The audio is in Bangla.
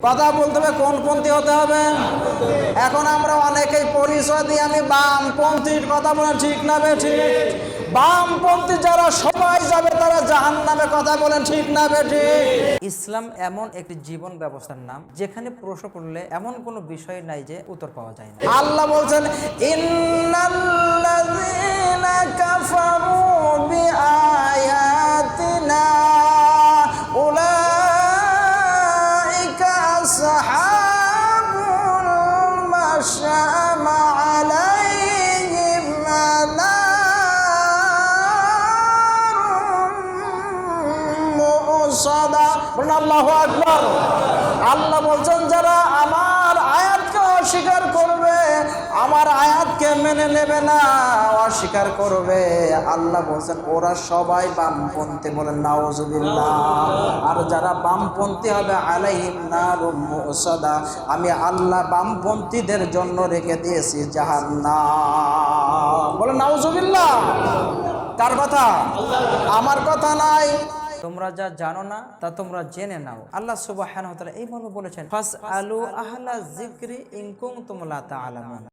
কথা বলতে হবে কোন পন্থী হতে হবে? এখন আমরা অনেকেই পরিচয় দিয়ে আমি বামপন্থীর কথা বলে ঠিক না বে ঠিক? বামপন্থী যারা সবাই যাবে তারা জাহান নামে কথা বলেন ঠিক না বে ঠিক? ইসলাম এমন একটি জীবন ব্যবস্থার নাম যেখানে প্রশ্ন করলে এমন কোনো বিষয় নাই যে উত্তর পাওয়া যায় না। আল্লাহ বলছেন ইন্নাল্লাযীনা মাশামা আলাইহিম নারুম মুসাদা বলুন আল্লাহু আকবার আল্লাহ বলছেন মেনে নেবে না, অস্বীকার করবে। আল্লাহ বলছেন, ওরা সবাই বামপন্থী বলেন নাওজুবিল্লাহ আর যারা বামপন্থী হবে, আলাইহিম নারুম মুসাদা। আমি আল্লাহ বামপন্থীদের জন্য রেখে দিয়েছি জাহান্নাম। বলে নাওজুবিল্লাহ কার কথা? আমার কথা নাই। তোমরা যা জানো না, তা তোমরা জেনে নাও। আল্লাহ তাআলা এই মর্মে বলেছেন ফাস আলু আহলা যিকরি ইন কুনতুম লা তাআলামুন।